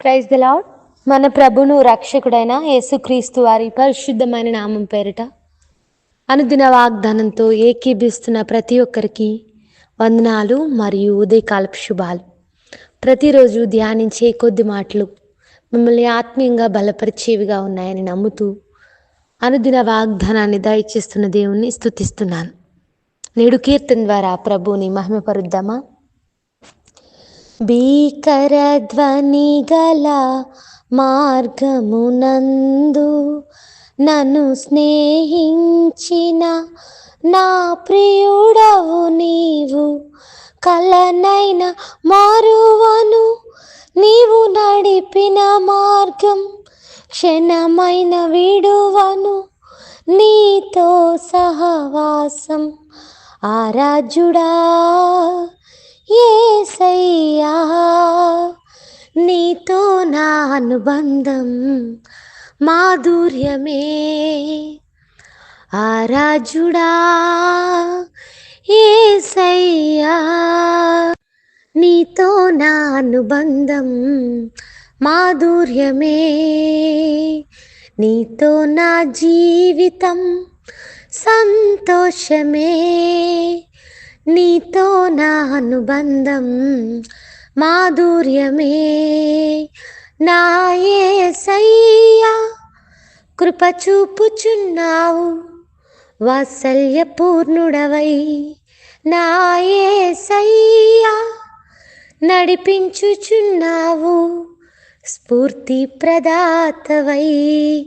Praise the lord మన ప్రభును రక్షకుడైన యేసుక్రీస్తు వారి పరిశుద్ధమైన నామం పేరిట అనుదిన వాగ్దానంతో ఏకీభిస్తున్న ప్రతి ఒక్కరికి వందనాలు మరియు ఉదయకాలపు శుభాలు. ప్రతిరోజు ధ్యానించే కొద్ది మాటలు మిమ్మల్ని ఆత్మీయంగా బలపరిచేవిగా ఉన్నాయని నమ్ముతూ అనుదిన వాగ్దానాన్ని దయచేస్తున్న దేవుణ్ణి స్థుతిస్తున్నాను నేడు కీర్తన ద్వారా ప్రభువుని మహిమపరుద్దామా? భీకర ధ్వని గల మార్గమునందు నన్ను స్నేహించిన నా ప్రియుడవు నీవు. కలనైన మారువను నీవు నడిపిన మార్గం క్షణమైన విడువను నీతో సహవాసం. ఆరాజుడా ఏసయ్యా నీతో నా అనుబంధం మాధుర్యమే. ఆరాజుడా ఏసయ్యా నీతో నా అనుబంధం మాధుర్యమే. నీతో నా జీవితం సంతోషమే. నీతో నా అనుబంధం మాధుర్యమే. నాయే యేసయ్యా కృప చూపుచున్నావు. వాత్సల్యపూర్ణుడవై నాయే యేసయ్యా నడిపించుచున్నావు. స్ఫూర్తి ప్రదాతవై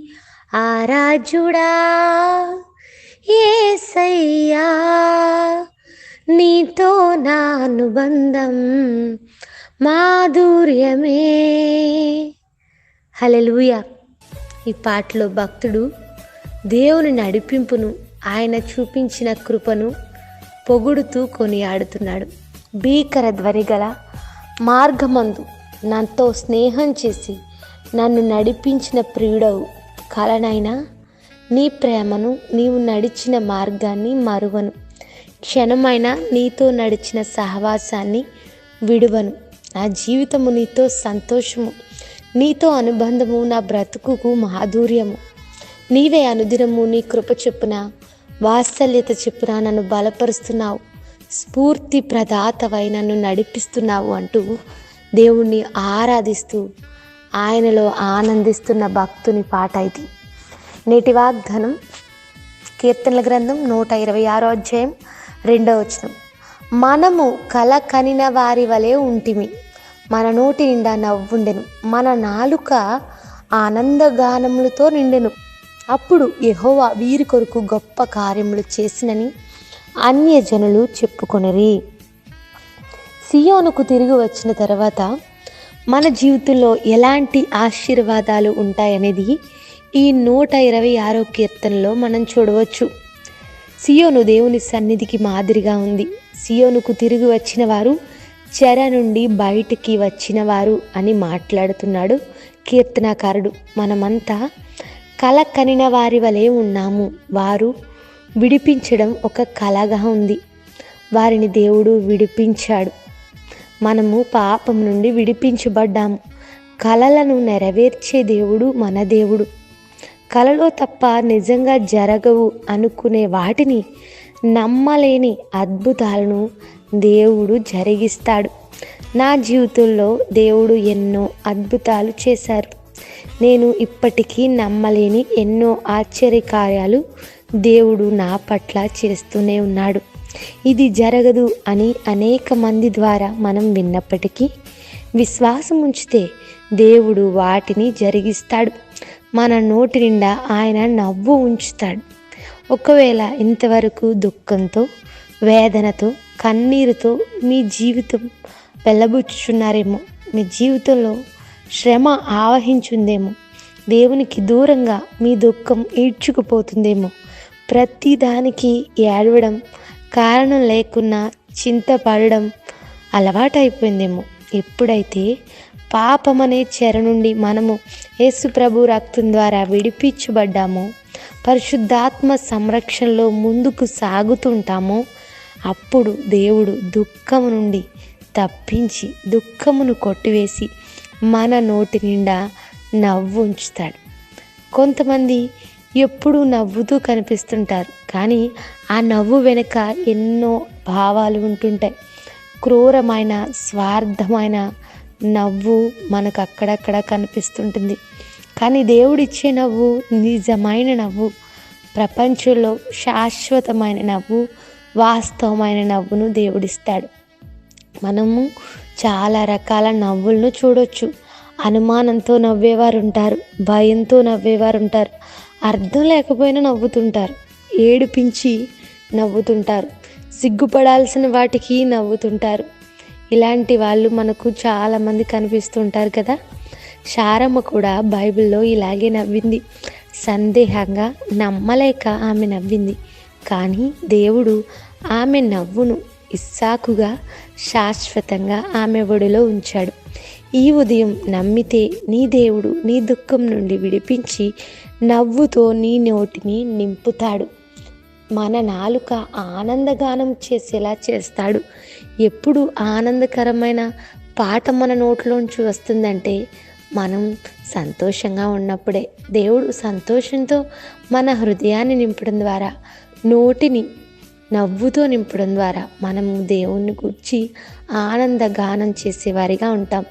ఆరాజుడా ఏసయ్యా. నీతో నా అనుబంధం మాధుర్యమే. హలెలుయ ఈ పాటలో భక్తుడు దేవుని నడిపింపును ఆయన చూపించిన కృపను పొగుడుతూ కొనియాడుతున్నాడు. భీకర ధ్వని గల మార్గమందు నాతో స్నేహం చేసి నన్ను నడిపించిన ప్రియుడవు కలనైనా నీ ప్రేమను నీవు నడిచిన మార్గాన్ని మరువను. క్షణమైన నీతో నడిచిన సహవాసాన్ని విడువను. నా జీవితము నీతో సంతోషము. నీతో అనుబంధము నా బ్రతుకుకు మాధుర్యము. నీవే అనుదినము నీ కృప చెప్పున వాత్సల్యత చెప్పున నన్ను బలపరుస్తున్నావు. స్ఫూర్తి ప్రదాతవై నన్ను నడిపిస్తున్నావు అంటూ దేవుణ్ణి ఆరాధిస్తూ ఆయనలో ఆనందిస్తున్న భక్తుని పాట ఇది. నేటి వాగ్దానం కీర్తనల గ్రంథం నూట ఇరవై ఆరో అధ్యాయం రెండవ వచనం. మనము కల కనిన వారి వలె ఉంటిమి. మన నోటి నిండా నవ్వుండెను. మన నాలుక ఆనందగానములతో నిండెను. అప్పుడు యహోవా వీరి కొరకు గొప్ప కార్యములు చేసినని అన్యజనులు చెప్పుకొనిరి. సియోనుకు తిరిగి వచ్చిన తర్వాత మన జీవితంలో ఎలాంటి ఆశీర్వాదాలు ఉంటాయనేది ఈ నూట ఇరవై ఆరో కీర్తనలో మనం చూడవచ్చు. సియోను దేవుని సన్నిధికి మాదిరిగా ఉంది. సియోనుకు తిరిగి వచ్చిన వారు చెర నుండి బయటికి వచ్చిన వారు అని మాట్లాడుతున్నాడు కీర్తనాకారుడు. మనమంతా కల కనిన వారి వలె ఉన్నాము. వారు విడిపించడం ఒక కలగా ఉంది. వారిని దేవుడు విడిపించాడు. మనము పాపం నుండి విడిపించబడ్డాము. కలలను నెరవేర్చే దేవుడు మన దేవుడు. కలలో తప్ప నిజంగా జరగవు అనుకునే వాటిని నమ్మలేని అద్భుతాలను దేవుడు జరిగిస్తాడు. నా జీవితంలో దేవుడు ఎన్నో అద్భుతాలు చేశారు. నేను ఇప్పటికీ నమ్మలేని ఎన్నో ఆశ్చర్యకార్యాలు దేవుడు నా పట్ల చేస్తూనే ఉన్నాడు. ఇది జరగదు అని అనేక మంది ద్వారా మనం విన్నప్పటికీ విశ్వాసం ఉంచితే దేవుడు వాటిని జరిగిస్తాడు. మన నోటి నిండా ఆయన నవ్వు ఉంచుతాడు. ఒకవేళ ఇంతవరకు దుఃఖంతో వేదనతో కన్నీరుతో మీ జీవితం వెళ్ళబుచ్చుచున్నారేమో మీ జీవితంలో శ్రమ ఆవహించుందేమో దేవునికి దూరంగా మీ దుఃఖం ఈడ్చుకుపోతుందేమో ప్రతిదానికి ఏడవడం కారణం లేకున్నా చింతపడడం అలవాటైపోయిందేమో ఎప్పుడైతే పాపమనే చెర నుండి మనము యేసు ప్రభు రక్తం ద్వారా విడిపించబడ్డాము. పరిశుద్ధాత్మ సంరక్షణలో ముందుకు సాగుతుంటామో. అప్పుడు దేవుడు దుఃఖము నుండి తప్పించి దుఃఖమును కొట్టివేసి మన నోటి నిండా నవ్వు ఉంచుతాడు. కొంతమంది ఎప్పుడూ నవ్వుతూ కనిపిస్తుంటారు. కానీ ఆ నవ్వు వెనుక ఎన్నో భావాలు ఉంటుంటాయి. క్రూరమైన స్వార్థమైన నవ్వు మనకు అక్కడక్కడ కనిపిస్తుంటుంది. కానీ దేవుడిచ్చే నవ్వు నిజమైన నవ్వు ప్రపంచంలో శాశ్వతమైన నవ్వు వాస్తవమైన నవ్వును దేవుడిస్తాడు. మనము చాలా రకాల నవ్వులను చూడొచ్చు. అనుమానంతో నవ్వేవారు ఉంటారు భయంతో నవ్వేవారు ఉంటారు అర్థం లేకపోయినా నవ్వుతుంటారు ఏడిపించి నవ్వుతుంటారు సిగ్గుపడాల్సిన వాటికి నవ్వుతుంటారు. ఇలాంటి వాళ్ళు మనకు చాలామంది కనిపిస్తుంటారు కదా. శారమ్మ కూడా బైబిల్లో ఇలాగే నవ్వింది. సందేహంగా నమ్మలేక ఆమె నవ్వింది. కానీ దేవుడు ఆమె నవ్వును ఇస్సాకుగా శాశ్వతంగా ఆమె ఒడిలో ఉంచాడు. ఈ ఉదయం నమ్మితే నీ దేవుడు నీ దుఃఖం నుండి విడిపించి నవ్వుతో నీ నోటిని నింపుతాడు. మన నాలుక ఆనందగానం చేసేలా చేస్తాడు. ఎప్పుడు ఆనందకరమైన పాట మన నోట్లోంచి వస్తుందంటే మనం సంతోషంగా ఉన్నప్పుడే. దేవుడు సంతోషంతో మన హృదయాన్ని నింపడం ద్వారా నోటిని నవ్వుతో నింపడం ద్వారా మనము దేవుణ్ణి గుర్చి ఆనందగానం చేసేవారిగా ఉంటాం.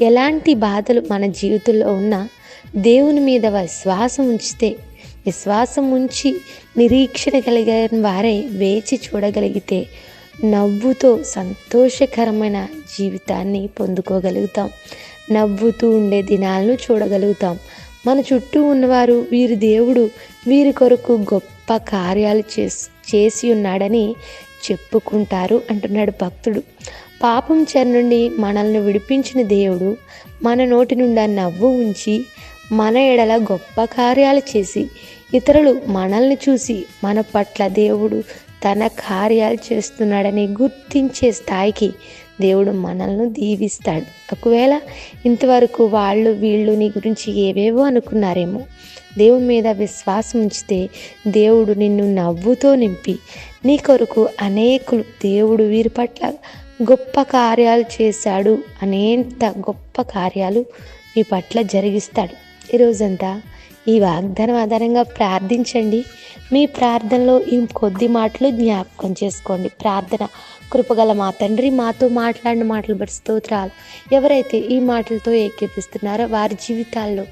ఎలాంటి బాధలు మన జీవితంలో ఉన్నా దేవుని మీద విశ్వాసం ఉంచితే విశ్వాసం ఉంచి నిరీక్షణ కలిగిన వారే వేచి చూడగలిగితే నవ్వుతో సంతోషకరమైన జీవితాన్ని పొందుకోగలుగుతాం. నవ్వుతూ ఉండే దినాలను చూడగలుగుతాం. మన చుట్టూ ఉన్నవారు వీరి దేవుడు వీరి కొరకు గొప్ప కార్యాలు చేసి చేసి ఉన్నాడని చెప్పుకుంటారు అంటున్నాడు భక్తుడు. పాపం చెర నుండి మనల్ని విడిపించిన దేవుడు మన నోటి నుండి నవ్వు ఉంచి మన ఎడల గొప్ప కార్యాలు చేసి ఇతరులు మనల్ని చూసి మన పట్ల దేవుడు తన కార్యాలు చేస్తున్నాడని గుర్తించే స్థాయికి దేవుడు మనల్ని దీవిస్తాడు. ఒకవేళ ఇంతవరకు వాళ్ళు వీళ్ళు నీ గురించి ఏవేవో అనుకున్నారేమో దేవుని మీద విశ్వాసం ఉంచితే దేవుడు నిన్ను నవ్వుతో నింపి నీ కొరకు అనేకులు దేవుడు వీరి పట్ల గొప్ప కార్యాలు చేశాడు అనేంత గొప్ప కార్యాలు మీ పట్ల జరిగిస్తాడు. ఈరోజంతా ఈ వాగ్దానం ఆధారంగా ప్రార్థించండి. మీ ప్రార్థనలో ఈ కొద్ది మాటలు జ్ఞాపకం చేసుకోండి. ప్రార్థన కృపగల మా తండ్రి మాతో మాట్లాడిన మాటలు బట్టి స్తోత్రాలు. ఎవరైతే ఈ మాటలతో ఏకీపిస్తున్నారో వారి జీవితాల్లో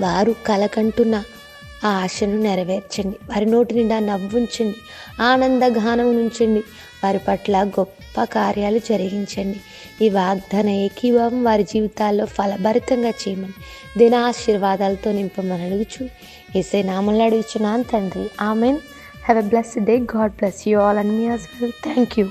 వారు కలకంటున్న ఆ ఆశను నెరవేర్చండి. వారి నోటి నిండా నవ్వుంచండి. ఆనంద గానం ఉంచండి వారి పట్ల గొప్ప కార్యాలు జరిగించండి. ఈ వాగ్దాన ఏకీభావం వారి జీవితాల్లో ఫలభరితంగా చేయమని దినాశీర్వాదాలతో నింపమని అడుగుచు. ఏసే నామల్ని అడుగుచున్నాను తండ్రి. Amen. Have a bless day God bless you all and me as well thank you